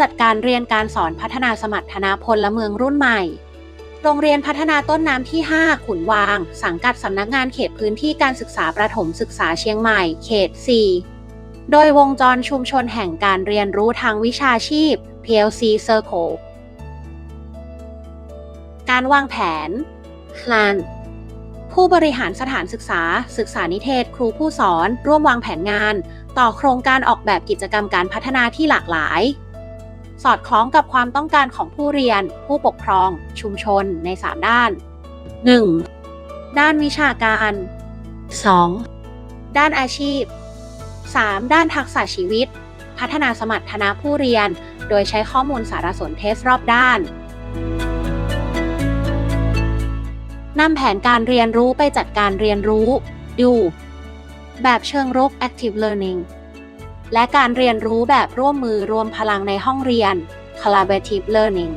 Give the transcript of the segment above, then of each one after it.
จัดการเรียนการสอนพัฒนาสมรรถนะพลเมืองรุ่นใหม่ โรงเรียนพัฒนาต้นน้ำที่ 5 ขุนวาง สังกัดสำนักงานเขตพื้นที่การศึกษาประถมศึกษาเชียงใหม่ เขต 4 โดยวงจรชุมชนแห่งการเรียนรู้ทางวิชาชีพ PLC Circle การวางแผน plan ผู้บริหารสถานศึกษา ศึกษานิเทศ ครูผู้สอน ร่วมวางแผนงาน ต่อโครงการออกแบบกิจกรรมการพัฒนาที่หลากหลาย สอดคล้องกับความต้องการของผู้เรียน ผู้ปกครอง ชุมชนใน 3 ด้าน 1. ด้านวิชาการ 2. ด้านอาชีพ 3. ด้านทักษะชีวิต พัฒนาสมรรถนะผู้เรียน โดยใช้ข้อมูลสารสนเทศรอบด้านนำแผนการเรียนรู้ไปจัดการเรียนรู้ ดู แบบเชิงรุก active learning และการเรียนรู้แบบร่วมมือรวมพลังในห้องเรียน collaborative learning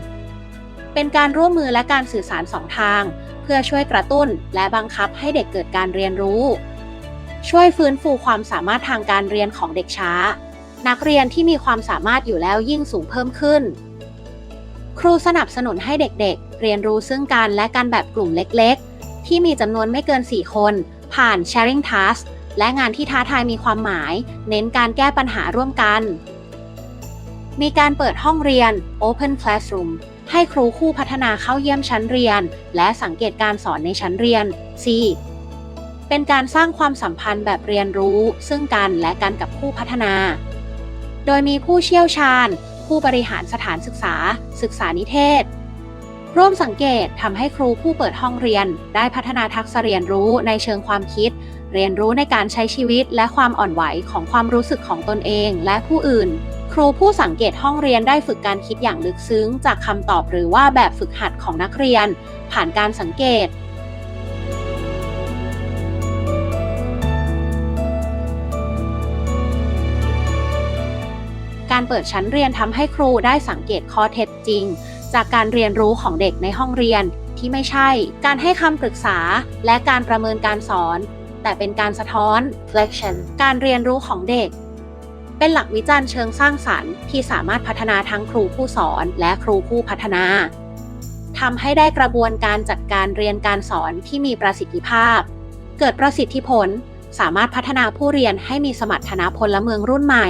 เป็นการร่วมมือและการสื่อสารสองทาง เพื่อช่วยกระตุ้นและบังคับให้เด็กเกิดการเรียนรู้ ช่วยฟื้นฟูความสามารถทางการเรียนของเด็กช้า นักเรียนที่มีความสามารถอยู่แล้วยิ่งสูงเพิ่มขึ้น ครูสนับสนุนให้เด็กๆ เรียนรู้ซึ่งกันและกันแบบกลุ่มเล็กๆ ที่มีจำนวนไม่เกิน 4 คน ผ่าน sharing task และงานที่ท้าทายมีความหมาย เน้นการแก้ปัญหาร่วมกัน มีการเปิดห้องเรียน Open Classroom ให้ครูคู่พัฒนาเข้าเยี่ยมชั้นเรียน และสังเกตการสอนในชั้นเรียน C เป็นการสร้างความสัมพันธ์แบบเรียนรู้ ซึ่งกันและกันกับผู้พัฒนา โดยมีผู้เชี่ยวชาญ ผู้บริหารสถานศึกษา ศึกษานิเทศ ร่วมสังเกตทำให้ครูผู้เปิดห้องเรียน ได้พัฒนาทักษะเรียนรู้ในเชิงความคิด เรียนรู้ในการใช้ชีวิตและความอ่อนไหวของความรู้สึกของตนเองและผู้อื่น ครูผู้สังเกตห้องเรียนได้ฝึกการคิดอย่างลึกซึ้ง จากคำตอบหรือว่าแบบฝึกหัดของนักเรียน ผ่านการสังเกตการเปิดชั้นเรียนทำให้ครูได้สังเกตข้อเท็จจริง จากการเรียนรู้ของเด็กในห้องเรียนที่ไม่ใช่ การให้คำปรึกษาและการประเมินการสอน แต่เป็นการสะท้อน reflection การเรียนรู้ของเด็ก เป็นหลักวิจารณ์เชิงสร้างสรรค์ที่สามารถพัฒนาทั้งครูผู้สอนและครูผู้พัฒนาทำให้ได้กระบวนการจัดการเรียนการสอนที่มีประสิทธิภาพ เกิดประสิทธิผล สามารถพัฒนาผู้เรียนให้มีสมรรถนะพลเมืองรุ่นใหม่